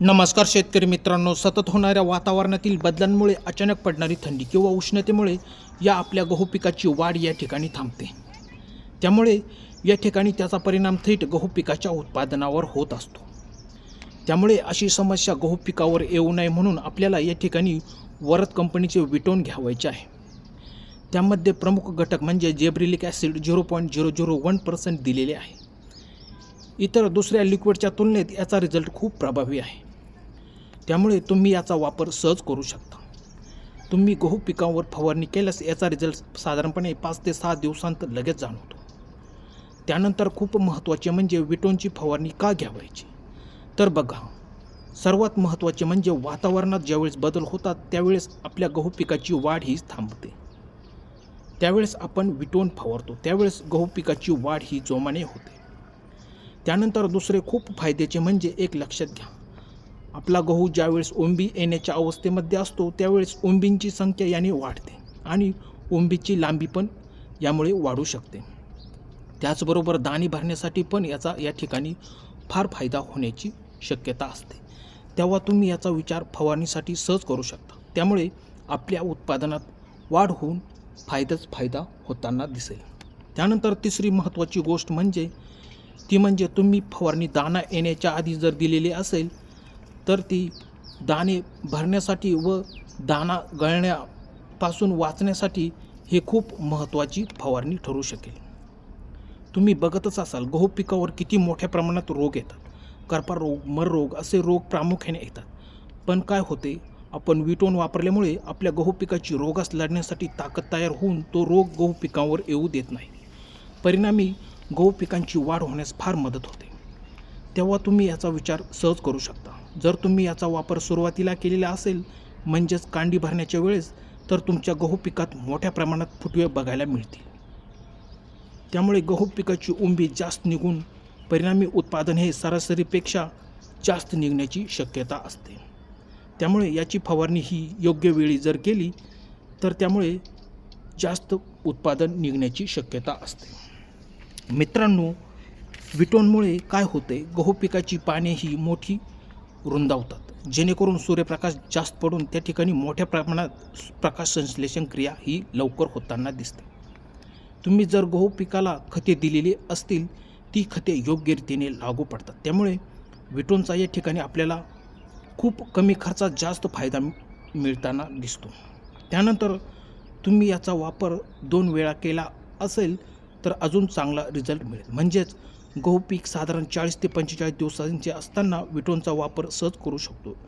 नमस्कार शेतकरी मित्रांनो सतत होणाऱ्या वातावरणातील बदलांमुळे अचानक पडणारी थंडी किंवा उष्णतेमुळे या आपल्या गहू पिकाची वाढ या ठिकाणी थांबते. त्यामुळे या ठिकाणी त्याचा परिणाम थेट गहू पिकाच्या उत्पादनावर होत असतो. त्यामुळे अशी समस्या गहू पिकावर येऊ नये म्हणून आपल्याला या ठिकाणी वरद कंपनीचे विटोन घ्यावायचे आहे. त्यामध्ये प्रमुख घटक म्हणजे gibberellic acid zero point zero zero one percent दिलेले आहे. इतर दुसऱ्या लिक्विडच्या तुलनेत याचा रिझल्ट खूप प्रभावी आहे. त्यामुळे तुम्ही याचा वापर सहज करू शकता. तुम्ही गहू पिकावर फवारणी केल्यास याचा रिझल्ट साधारणपणे पाच ते सहा दिवसांत लगेच जाणवतो. त्यानंतर खूप महत्त्वाचे म्हणजे विटोनची फवारणी का घ्यावायची? तर बघा सर्वात महत्त्वाचे म्हणजे वातावरणात ज्यावेळेस बदल होतात त्यावेळेस आपल्या गहू पिकाची वाढ ही थांबते. त्यावेळेस आपण विटोन फवारतो त्यावेळेस गहू पिकाची वाढ ही जोमाने होते. त्यानंतर दुसरे खूप फायद्याचे म्हणजे एक लक्षात घ्या. आपला गहू ज्यावेळेस ओंबी येण्याच्या अवस्थेमध्ये असतो त्यावेळेस ओंबींची संख्या याने वाढते आणि ओंबीची लांबी पण यामुळे वाढू शकते. त्याचबरोबर दाणे भरण्यासाठी पण याचा या ठिकाणी फार फायदा होण्याची शक्यता असते. तेव्हा तुम्ही याचा विचार फवारणीसाठी सहज करू शकता. त्यामुळे आपल्या उत्पादनात वाढ होऊन फायदाच फायदा होताना दिसेल. त्यानंतर तिसरी महत्त्वाची गोष्ट म्हणजे ती म्हणजे तुम्ही फवारणी दाणा येण्याच्या आधी जर दिलेली असेल तर ती दाणे भरण्यासाठी व दाणा गळण्यापासून वाचण्यासाठी हे खूप महत्त्वाची फवारणी ठरू शकेल. तुम्ही बघतच असाल गहू पिकावर किती मोठ्या प्रमाणात रोग येतात. करपा रोग मररोग असे रोग प्रामुख्याने येतात. पण काय होते आपण विटोन वापरल्यामुळे आपल्या गहू पिकाची रोगास लढण्यासाठी ताकद तयार होऊन तो रोग गहू पिकावर येऊ देत नाही. परिणामी गहू पिकांची वाढ होण्यास फार मदत होते. तेव्हा तुम्ही याचा विचार सहज करू शकता. जर तुम्ही याचा वापर सुरुवातीला केलेला असेल म्हणजेच कांडी भरण्याच्या वेळेस तर तुमच्या गहू पिकात मोठ्या प्रमाणात फुटवे बघायला मिळतील. त्यामुळे गहू पिकाची उंबी जास्त निघून परिणामी उत्पादन हे सरासरीपेक्षा जास्त निघण्याची शक्यता असते. त्यामुळे याची फवारणी ही योग्य वेळी जर केली तर त्यामुळे जास्त उत्पादन निघण्याची शक्यता असते. मित्रांनो विटोनमुळे काय होते? गहू पिकाची पाने ही मोठी रुंदावतात जेणेकरून सूर्यप्रकाश जास्त पडून त्या ठिकाणी मोठ्या प्रमाणात प्रकाश संश्लेषण क्रिया ही लवकर होताना दिसते. तुम्ही जर गहू पिकाला खते दिलेली असतील ती खते योग्य रीतीने लागू पडतात. त्यामुळे विटोनचा या ठिकाणी आपल्याला खूप कमी खर्चात जास्त फायदा मिळताना दिसतो. त्यानंतर तुम्ही याचा वापर दोन वेळा केला असेल तर अजून चांगला रिझल्ट मिळेल. म्हणजेच गहू पीक साधारण चाळीस ते पंचेचाळीस दिवसांचे असताना विटोनचा वापर सहज करू शकतो.